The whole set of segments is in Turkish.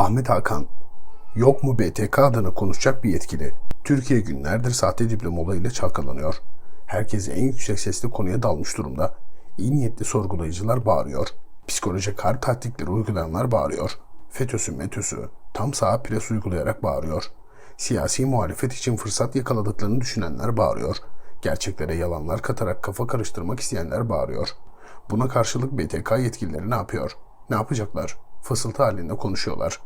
Ahmet Hakan. Yok mu BTK adına konuşacak bir yetkili? Türkiye günlerdir sahte diploma olayıyla çalkalanıyor. Herkes en yüksek sesle konuya dalmış durumda. İyi niyetli sorgulayıcılar bağırıyor. Psikolojik harp taktikleri uygulayanlar bağırıyor. FETÖ'sü METÖ'sü tam sağa pres uygulayarak bağırıyor. Siyasi muhalefet için fırsat yakaladıklarını düşünenler bağırıyor. Gerçeklere yalanlar katarak kafa karıştırmak isteyenler bağırıyor. Buna karşılık BTK yetkilileri ne yapıyor? Ne yapacaklar? Fısıltı halinde konuşuyorlar.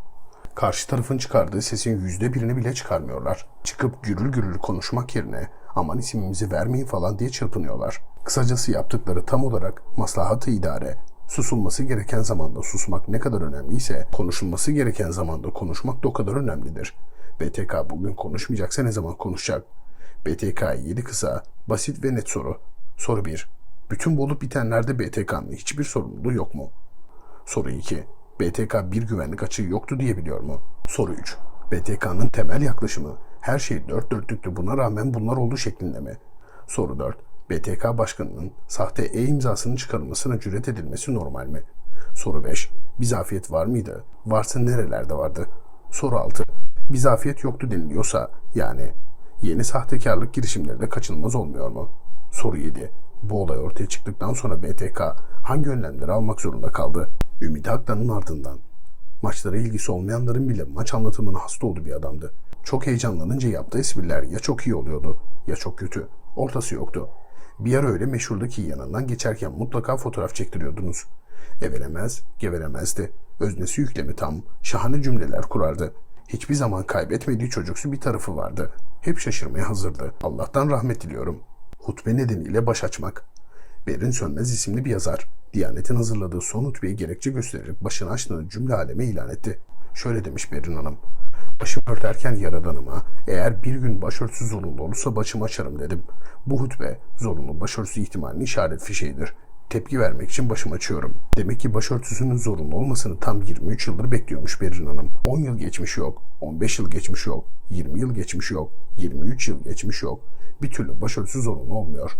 Karşı tarafın çıkardığı sesin yüzde birini bile çıkarmıyorlar. Çıkıp gürül gürül konuşmak yerine aman ismimizi vermeyin falan diye çırpınıyorlar. Kısacası yaptıkları tam olarak maslahatı idare, susulması gereken zamanda susmak ne kadar önemliyse konuşulması gereken zamanda konuşmak da o kadar önemlidir. BTK bugün konuşmayacaksa ne zaman konuşacak? BTK 7 kısa, basit ve net soru. Soru 1. Bütün bu olup bitenlerde BTK'nın hiçbir sorumluluğu yok mu? Soru 2. BTK bir güvenlik açığı yoktu diyebiliyor mu? Soru 3. BTK'nın temel yaklaşımı her şey dört dörtlüktü buna rağmen bunlar oldu şeklinde mi? Soru 4. BTK başkanının sahte e-imzasının çıkarılmasına cüret edilmesi normal mi? Soru 5. Bir zafiyet var mıydı? Varsa nerelerde vardı? Soru 6. Bir zafiyet yoktu deniliyorsa yani yeni sahtekarlık girişimleri de kaçınılmaz olmuyor mu? Soru 7. Bu olay ortaya çıktıktan sonra BTK hangi önlemleri almak zorunda kaldı? Ümit Aktan'ın ardından. Maçlara ilgisi olmayanların bile maç anlatımına hasta olduğu bir adamdı. Çok heyecanlanınca yaptığı espriler ya çok iyi oluyordu ya çok kötü. Ortası yoktu. Bir ara öyle meşhurdu ki yanından geçerken mutlaka fotoğraf çektiriyordunuz. Evelemez, gevelemezdi. Öznesi yüklemi tam, şahane cümleler kurardı. Hiçbir zaman kaybetmediği çocuksu bir tarafı vardı. Hep şaşırmaya hazırdı. Allah'tan rahmet diliyorum. Hutbe nedeniyle baş açmak. Berin Sönmez isimli bir yazar, Diyanet'in hazırladığı son hutbeyi gerekçe göstererek başını açtığını cümle aleme ilan etti. Şöyle demiş Berin Hanım. Başımı örterken yaradanıma eğer bir gün başörtüsü zorunlu olursa başımı açarım dedim. Bu hutbe zorunlu başörtüsü ihtimalinin işaret fişeğidir. Tepki vermek için başımı açıyorum. Demek ki başörtüsünün zorunlu olmasını tam 23 yıldır bekliyormuş Berin Hanım. 10 yıl geçmiş yok, 15 yıl geçmiş yok, 20 yıl geçmiş yok, 23 yıl geçmiş yok. Bir türlü başörtüsü zorunlu olmuyor.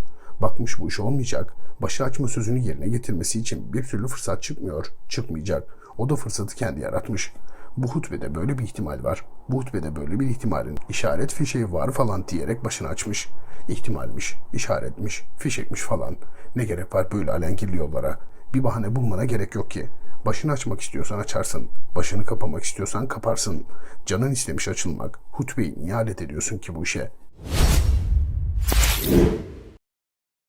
Bakmış bu iş olmayacak. Başı açma sözünü yerine getirmesi için bir türlü fırsat çıkmıyor. Çıkmayacak. O da fırsatı kendi yaratmış. Bu hutbede böyle bir ihtimal var. Bu hutbede böyle bir ihtimalin işaret fişeği var falan diyerek başını açmış. İhtimalmiş, işaretmiş, fişekmiş falan. Ne gerek var böyle alengirli yollara? Bir bahane bulmana gerek yok ki. Başını açmak istiyorsan açarsın. Başını kapamak istiyorsan kaparsın. Canın istemiş açılmak. Hutbeyi niye alet ediyorsun ki bu işe?